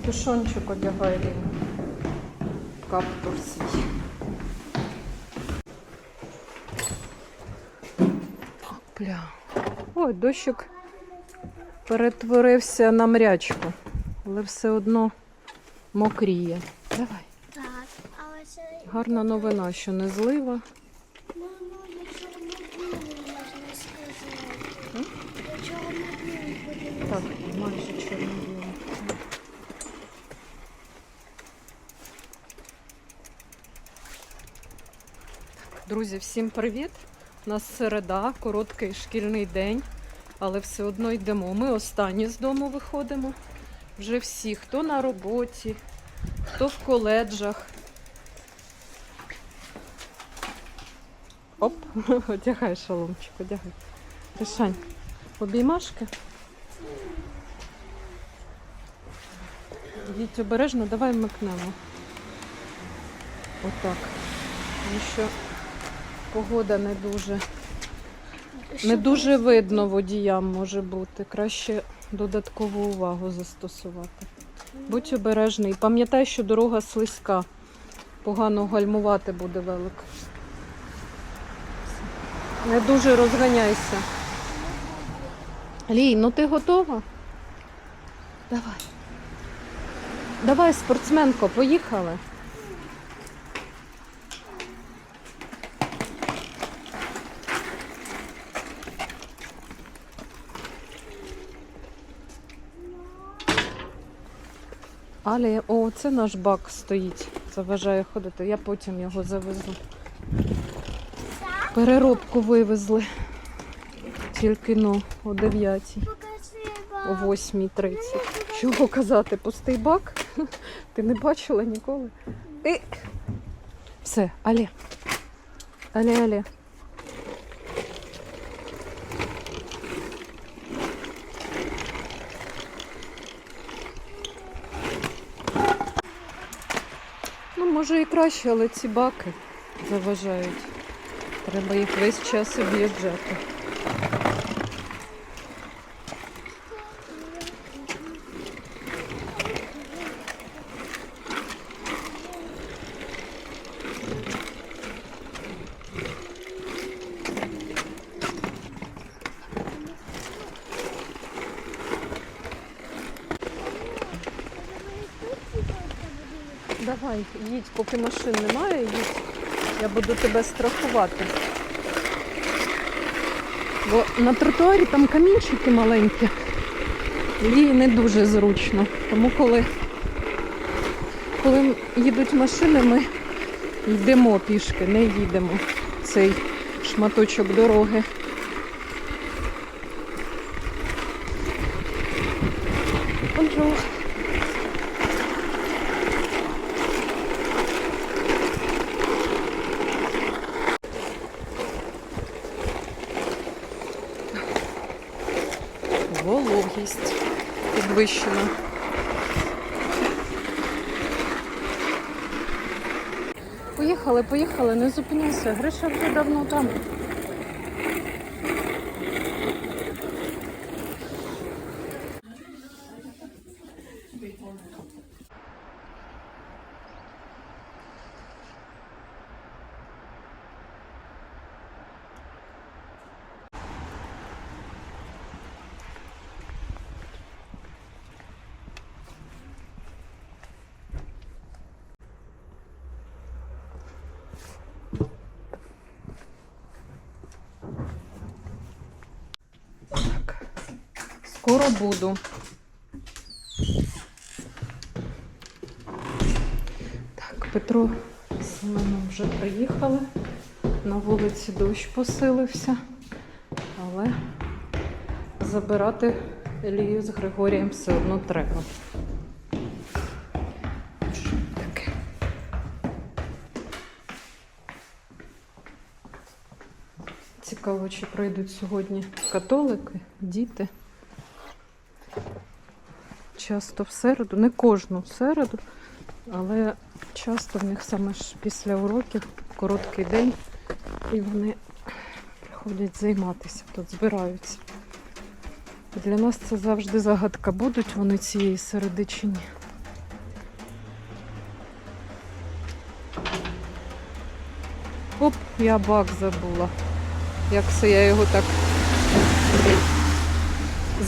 Капюшончик одягає він. Каптур свій. Опля. Ой, дощик перетворився на мрячку, але все одно мокріє. Давай. Гарна новина, що не злива. ну, ну, якщо не білий, можна сказати. Якщо не білий буде. Так, майже чорно-біло. Друзі, всім привіт! У нас середа, короткий шкільний день, але все одно йдемо. Ми останні з дому виходимо. Вже всі, хто на роботі, хто в коледжах. Оп, одягай шаломчик, одягай. Рішань, обіймашки. Йдіть обережно, давай вмикнемо. Отак. Тому що погода не дуже, не дуже видно водіям може бути. Краще додаткову увагу застосувати. Будь обережний. Пам'ятай, що дорога слизька. Погано гальмувати буде велик. Не дуже розганяйся. Лій, ну ти готова? Давай. Давай, спортсменко, поїхали. Але, о, це наш бак стоїть, заважає ходити. Я потім його завезу. Переробку вивезли. Тільки ну, о 9 о 8.30. Чого казати, пустий бак? Ти не бачила ніколи? І... Все, але. Але, але. Може і краще, але ці баки заважають. Треба їх весь час об'їжджати. Давай, їдь, поки машин немає. Я буду тебе страхувати. Бо на тротуарі там камінчики маленькі. Їй не дуже зручно. Тому коли, коли їдуть машини, ми йдемо пішки, не їдемо цей шматочок дороги. Поїхали, поїхали, не зупиніться. Гриша вже давно там. Так. Буду. Так, Петро з Семеном вже приїхали. На вулиці дощ посилився, але забирати Елію з Григорієм все одно треба. Цікаво, чи прийдуть сьогодні католики, діти. Часто в середу, не кожну середу, але часто в них саме ж після уроків короткий день, і вони приходять займатися, тут збираються. Для нас це завжди загадка, будуть вони цієї середи чи ні. Оп, я бак забула. Як це я його так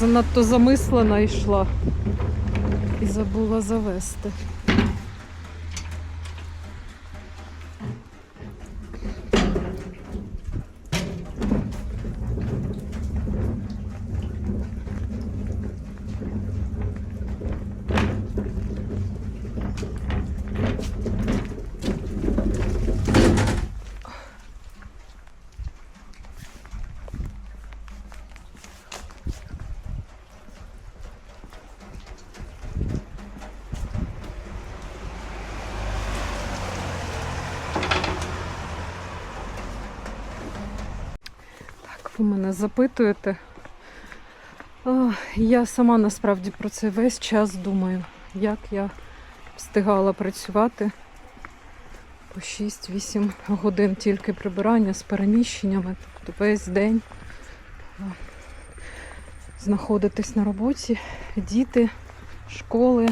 занадто замислена йшла і забула завести. Ви мене запитуєте. Я сама насправді про це весь час думаю, як я встигала працювати по 6-8 годин тільки прибирання з переміщеннями, тобто весь день знаходитись на роботі, діти, школи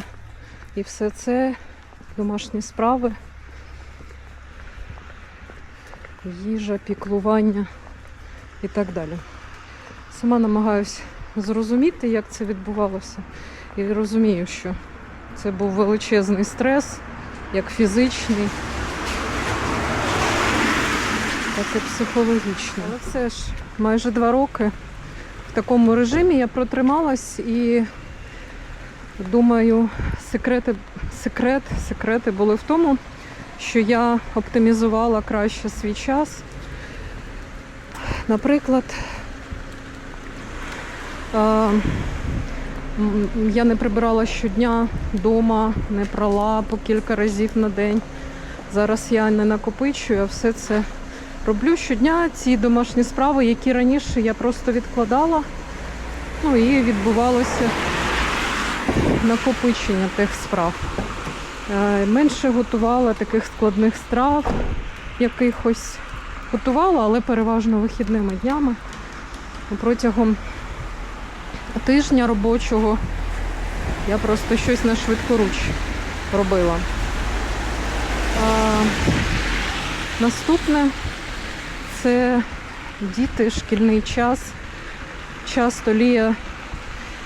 і все це, домашні справи, їжа, піклування і так далі. Сама намагаюся зрозуміти, як це відбувалося, і розумію, що це був величезний стрес, як фізичний, так і психологічний. Але все ж майже два роки в такому режимі я протрималась і думаю, секрети, секрет, секрети були в тому, що я оптимізувала краще свій час. Наприклад, е, я не прибирала щодня вдома, не прала по кілька разів на день. Зараз я не накопичую, а все це роблю щодня. Ці домашні справи, які раніше я просто відкладала, ну і відбувалося накопичення тих справ. Е, Менше готувала таких складних страв якихось готувала, але переважно вихідними днями. Протягом тижня робочого я просто щось на швидкоруч робила. А, наступне це діти, шкільний час. Часто Лія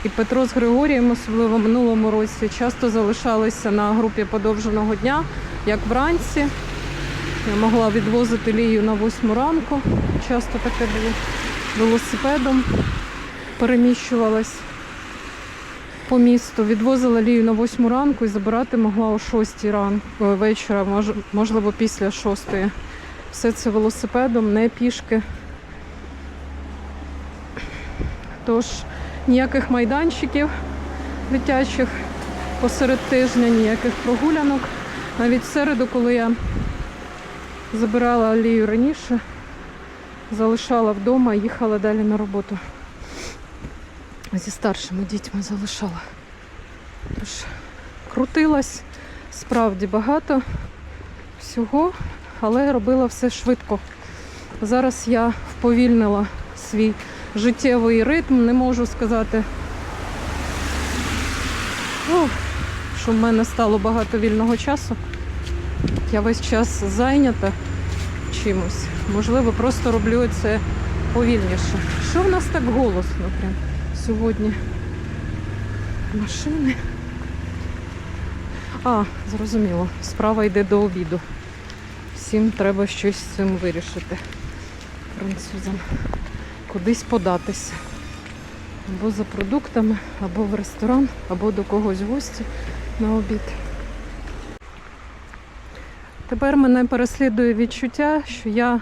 і Петро з Григорієм, особливо в минулому році, часто залишалися на групі подовженого дня, як вранці. Я могла відвозити Лію на восьму ранку. Часто таке було велосипедом. Переміщувалась по місту. Відвозила Лію на восьму ранку і забирати могла о шостій ранку вечора, можливо, після шостої. Все це велосипедом, не пішки. Тож ніяких майданчиків дитячих посеред тижня, ніяких прогулянок. Навіть в середу, коли я Забирала Алію раніше, залишала вдома і їхала далі на роботу. Зі старшими дітьми залишала. Тож крутилась справді багато всього, але робила все швидко. Зараз я вповільнила свій життєвий ритм, не можу сказати, ну, що в мене стало багато вільного часу. Я весь час зайнята чимось. Можливо, просто роблю це повільніше. Що в нас так голосно прям сьогодні? Машини. А, зрозуміло, справа йде до обіду. Всім треба щось з цим вирішити. Французам. Кудись податися. Або за продуктами, або в ресторан, або до когось в гості на обід. Тепер мене переслідує відчуття, що я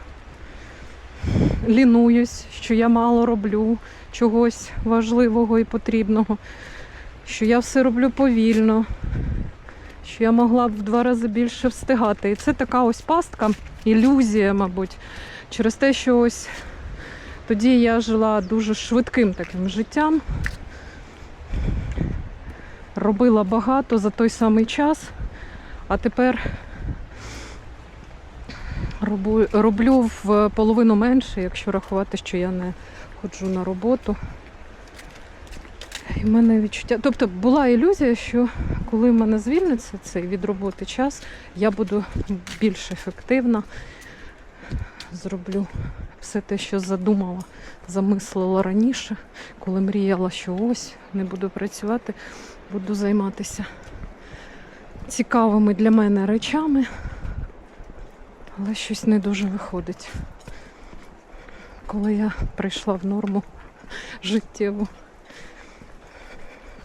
лінуюсь, що я мало роблю чогось важливого і потрібного, що я все роблю повільно, що я могла б в два рази більше встигати. І це така ось пастка, ілюзія, мабуть, через те, що ось тоді я жила дуже швидким таким життям, робила багато за той самий час, а тепер Робу- Роблю в половину менше, якщо рахувати, що я не ходжу на роботу. І в мене відчуття. Тобто була ілюзія, що коли в мене звільниться цей від роботи час, я буду більш ефективна, зроблю все те, що задумала, замислила раніше, коли мріяла, що ось не буду працювати, буду займатися цікавими для мене речами, але щось не дуже виходить. Коли я прийшла в норму життєву,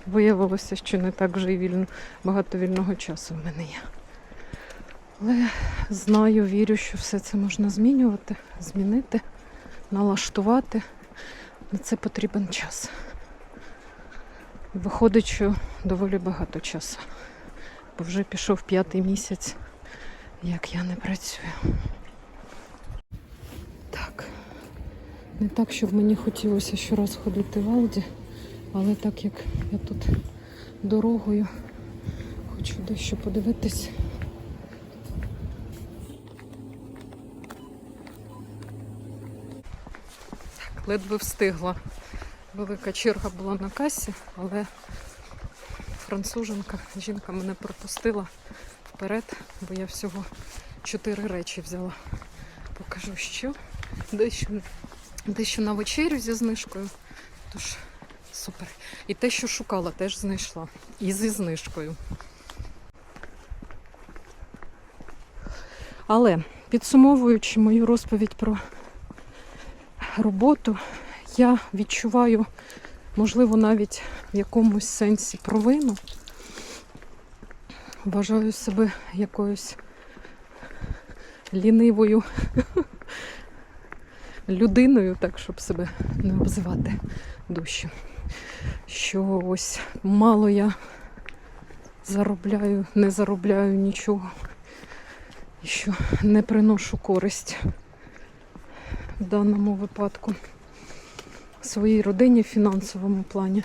виявилося, що не так вже і вільно, багато вільного часу в мене є. Але знаю, вірю, що все це можна змінювати, змінити, налаштувати. На це потрібен час. Виходить, що доволі багато часу. Бо вже пішов п'ятий місяць, як я не працюю. Так. Не так, щоб мені хотілося щораз ходити в Алді, але так як я тут дорогою хочу дещо подивитись. Так, ледве встигла. Велика черга була на касі, але француженка, жінка мене пропустила вперед, бо я всього чотири речі взяла. Покажу, що дещо, дещо на вечерю зі знижкою. Тож супер. І те, що шукала, теж знайшла. І зі знижкою. Але підсумовуючи мою розповідь про роботу, я відчуваю, можливо, навіть в якомусь сенсі провину. Вважаю себе якоюсь лінивою людиною, так щоб себе не обзивати дужче. Що ось мало я заробляю, не заробляю нічого, що не приношу користь в даному випадку своїй родині в фінансовому плані.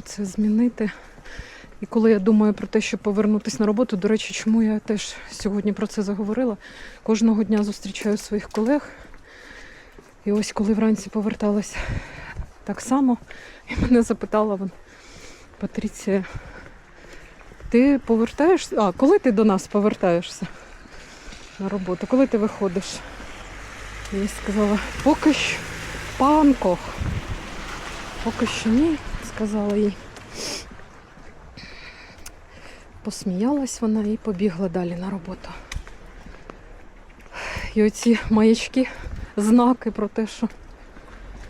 Хочу це змінити. І коли я думаю про те, щоб повернутися на роботу, до речі, чому я теж сьогодні про це заговорила, кожного дня зустрічаю своїх колег. І ось коли вранці поверталась так само, і мене запитала вон, Патріція, ти повертаєшся? А, коли ти до нас повертаєшся на роботу? Коли ти виходиш? Я сказала, поки що панкох. Поки що ні, сказала їй. Посміялась вона і побігла далі на роботу. І оці маячки, знаки про те, що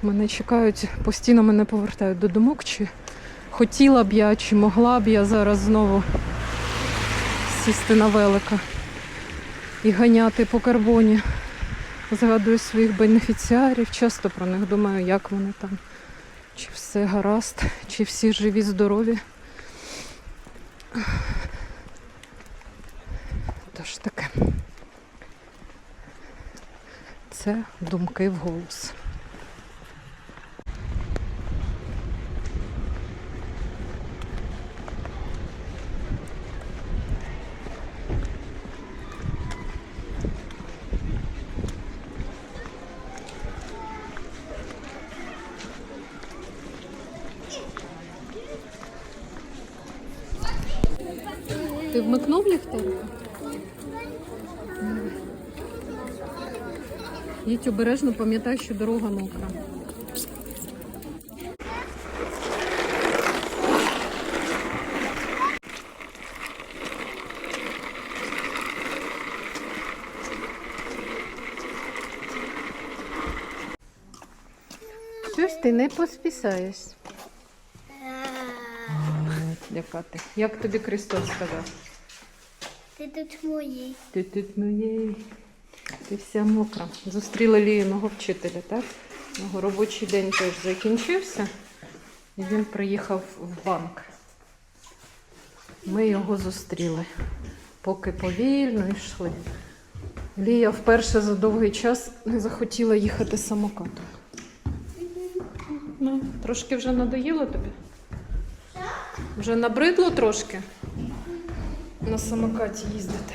мене чекають, постійно мене повертають до думок, чи хотіла б я, чи могла б я зараз знову сісти на велика і ганяти по карбоні. Згадую своїх бенефіціарів, часто про них думаю, як вони там, чи все гаразд, чи всі живі, здорові. Тож таке. Це думки вголос. Ти вмикнув ліхтарика? Їдь обережно, пам'ятай, що дорога мокра. Щось ти не поспісаєш. Яка ти? Як тобі Христос сказав? Ти тут моїй. Ти тут моєї. Ти вся мокра. Зустріла Ліїного вчителя, так? Його робочий день теж закінчився. І він приїхав в банк. Ми його зустріли, поки повільно йшли. Лія вперше за довгий час не захотіла їхати самокатом. Ну, трошки вже надоїло тобі? Вже набридло трошки на самокаті їздити.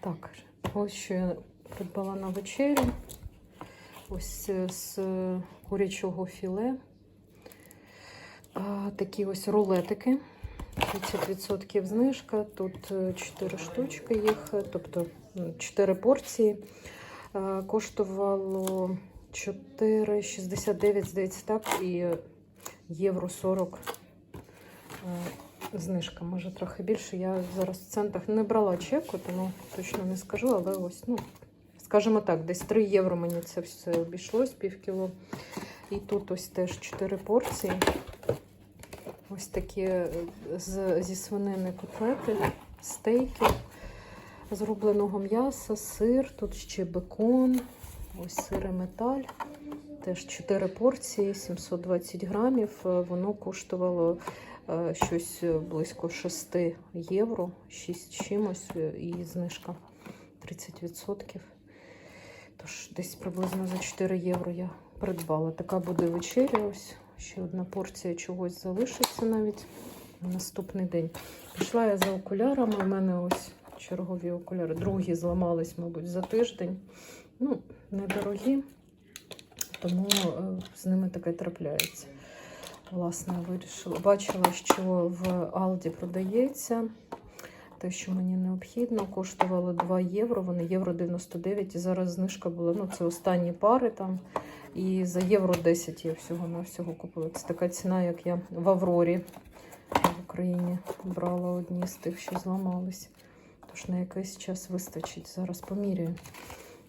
Так, ось що я придбала на вечерю. Ось е, з курячого філе. Такі ось рулетики. 30% знижка. Тут 4 штучки їх, е, тобто 4 порції. Коштувало 4,69, здається, так, і євро 40 е, знижка, може трохи більше. Я зараз в центах не брала чеку, тому точно не скажу, але ось, ну, скажімо так, десь 3 євро мені це все обійшлось, пів кіло. І тут ось теж 4 порції. Ось такі е, з, зі свинини котлети, стейки зробленого м'яса, сир, тут ще бекон, ось сир і металь. Теж 4 порції, 720 грамів. Е, Воно коштувало е, щось близько 6 євро, 6 чимось, і знижка 30%. Тож десь приблизно за 4 євро я придбала. Така буде вечеря. Ось ще одна порція чогось залишиться навіть на наступний день. Пішла я за окулярами. У мене ось чергові окуляри. Другі зламались, мабуть, за тиждень. Ну, недорогі, тому е, з ними таке трапляється. Власне, вирішила. Бачила, що в Алді продається те, що мені необхідно. Коштувало 2 євро, вони євро 99, і зараз знижка була. Ну, це останні пари там. І за євро 10 я всього на всього купила. Це така ціна, як я в Аврорі в Україні брала одні з тих, що зламались. Тож на якийсь час вистачить. Зараз поміряю.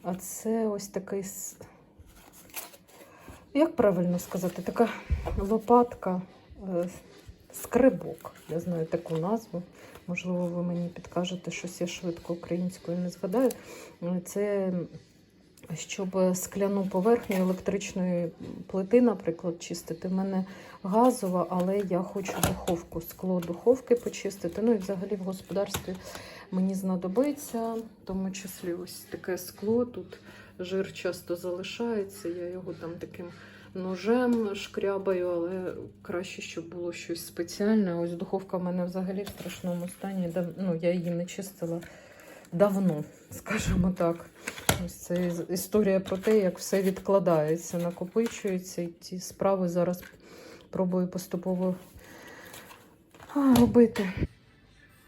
А це ось такий, як правильно сказати, така лопатка, е, скребок. Я знаю таку назву. Можливо, ви мені підкажете, щось я швидко українською не згадаю. Е, Це щоб скляну поверхню електричної плити, наприклад, чистити. У мене газова, але я хочу духовку, скло духовки почистити. Ну і взагалі в господарстві мені знадобиться, в тому числі ось таке скло. Тут жир часто залишається. Я його там таким ножем шкрябаю, але краще, щоб було щось спеціальне. Ось духовка в мене взагалі в страшному стані. Ну, я її не чистила давно, скажімо так. Ось це історія про те, як все відкладається, накопичується, і ці справи зараз пробую поступово а, робити.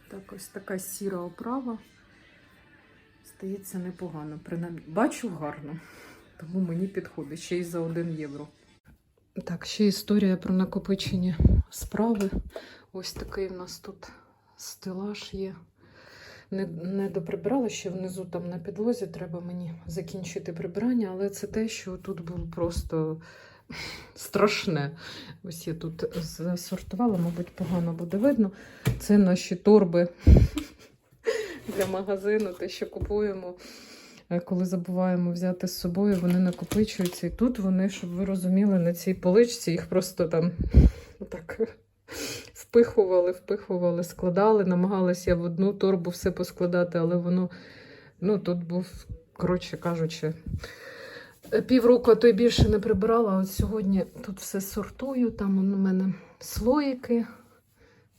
Так, ось така сіра оправа. Здається, непогано. Принаймні, бачу гарно, тому мені підходить ще й за 1 євро. Так, ще історія про накопичення справи. Ось такий в нас тут стелаж є. Не, не доприбирала ще внизу там на підлозі, треба мені закінчити прибирання, але це те, що тут було просто страшне. Ось я тут засортувала, мабуть, погано буде видно. Це наші торби для магазину, те, що купуємо. е, Коли забуваємо взяти з собою, вони накопичуються. І тут вони, щоб ви розуміли, на цій поличці їх просто там так впихували, впихували, складали. Намагалася в одну торбу все поскладати, але воно, ну, тут був, коротше кажучи, півроку, а то й більше не прибирала. От сьогодні тут все сортую, там у мене слоїки.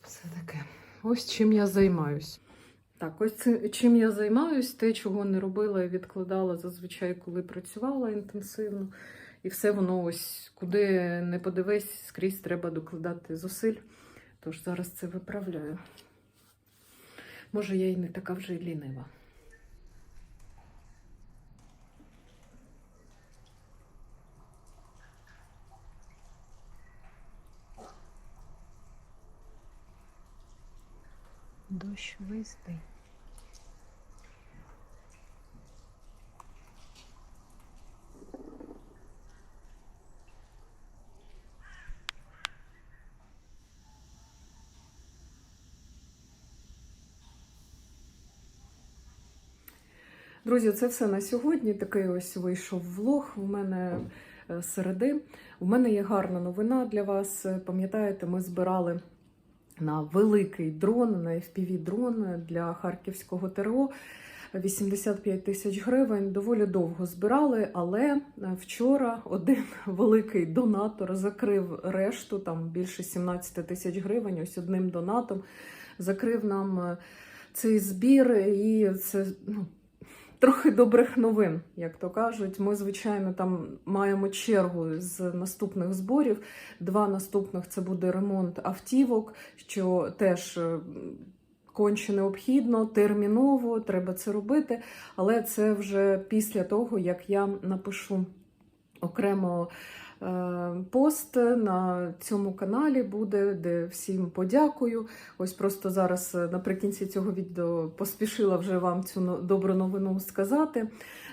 Все таке. Ось чим я займаюсь. Так, ось це, чим я займаюсь, те, чого не робила і відкладала зазвичай, коли працювала інтенсивно. І все воно ось куди не подивись, скрізь треба докладати зусиль. Тож зараз це виправляю. Може, я й не така вже лінива. Дощ весь Друзі, це все на сьогодні. Такий ось вийшов влог. У мене е, середи. У мене є гарна новина для вас. Пам'ятаєте, ми збирали на великий дрон, на FPV дрон для харківського ТРО. 85 тисяч гривень. Доволі довго збирали, але е, вчора один великий донатор закрив решту, там більше 17 тисяч гривень. Ось одним донатом закрив нам е, цей збір, і це ну, трохи добрих новин, як то кажуть. Ми, звичайно, там маємо чергу з наступних зборів. Два наступних це буде ремонт автівок, що теж. е, Конче необхідно, терміново, треба це робити, але це вже після того, як я напишу окремо пост на цьому каналі буде, де всім подякую. Ось просто зараз е, наприкінці цього відео поспішила вже вам цю добру новину сказати.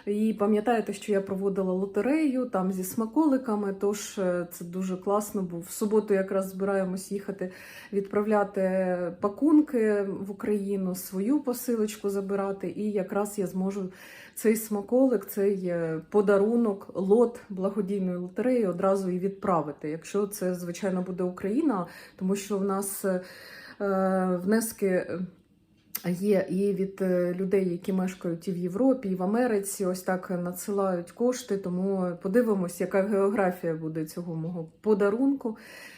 І пам'ятаєте, що я проводила лотерею там зі смаколиками, тож е, це дуже класно. Бо в суботу якраз збираємось їхати відправляти пакунки в Україну, свою посилочку забирати, і якраз я зможу цей смаколик, цей е, подарунок, лот благодійної лотереї одразу і відправити. Якщо це, звичайно, буде Україна, тому що в нас е, е, внески. Є і від е, людей, які мешкають і в Європі, і в Америці, ось так надсилають кошти. Тому подивимось, яка географія буде цього мого подарунку.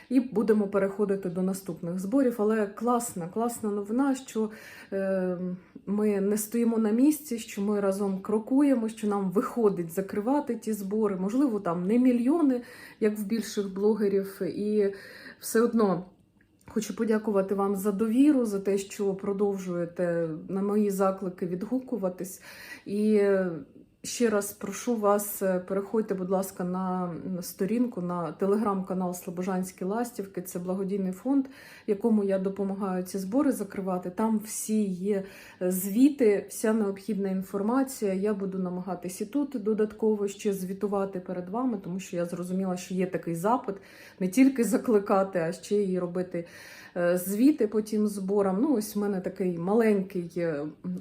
І будемо переходити до наступних зборів. Але класна, класна новина, що е, ми не стоїмо на місці, що ми разом крокуємо, що нам виходить закривати ті збори. Можливо, там не мільйони, як в більших блогерів, і все одно. Хочу подякувати вам за довіру, за те, що продовжуєте на мої заклики відгукуватись. І ще раз прошу вас, е, переходьте, будь ласка, на сторінку, на телеграм-канал Слобожанські Ластівки. Це благодійний фонд, якому я допомагаю ці збори закривати. Там всі є е, звіти, вся необхідна інформація. Я буду намагатись і тут додатково ще звітувати перед вами, тому що я зрозуміла, що є такий запит не тільки закликати, а ще й робити е, звіти по тим зборам. Ну, ось в мене такий маленький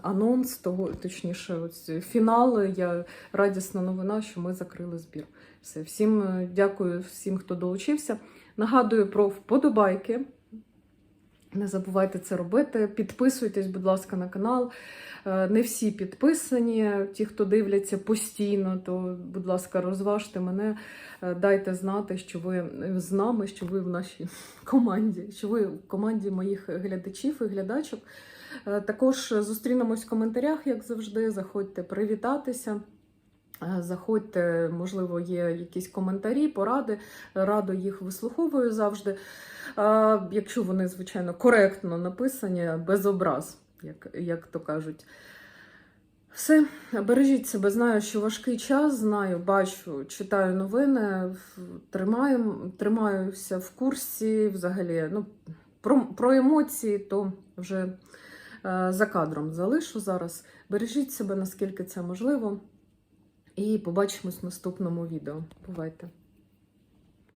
анонс, того, точніше, ось фінал. Я радісна новина, що ми закрили збір. Все, всім е, дякую всім, хто долучився. Нагадую про вподобайки. Не забувайте це робити. Підписуйтесь, будь ласка, на канал. Е, Не всі підписані, ті, хто дивляться постійно, то, будь ласка, розважте мене, Е, дайте знати, що ви з нами, що ви в нашій команді, що ви в команді моїх глядачів і глядачок. Е, Також зустрінемось в коментарях, як завжди. Заходьте привітатися. Е, Заходьте, можливо, є якісь коментарі, поради. Радо їх вислуховую завжди. Якщо вони, звичайно, коректно написані, без образ, як, як то кажуть. Все, бережіть себе. Знаю, що важкий час, знаю, бачу, читаю новини, тримаю, тримаюся в курсі взагалі. Ну, про, про емоції, то вже е, за кадром залишу зараз. Бережіть себе, наскільки це можливо. І побачимось в наступному відео. Бувайте!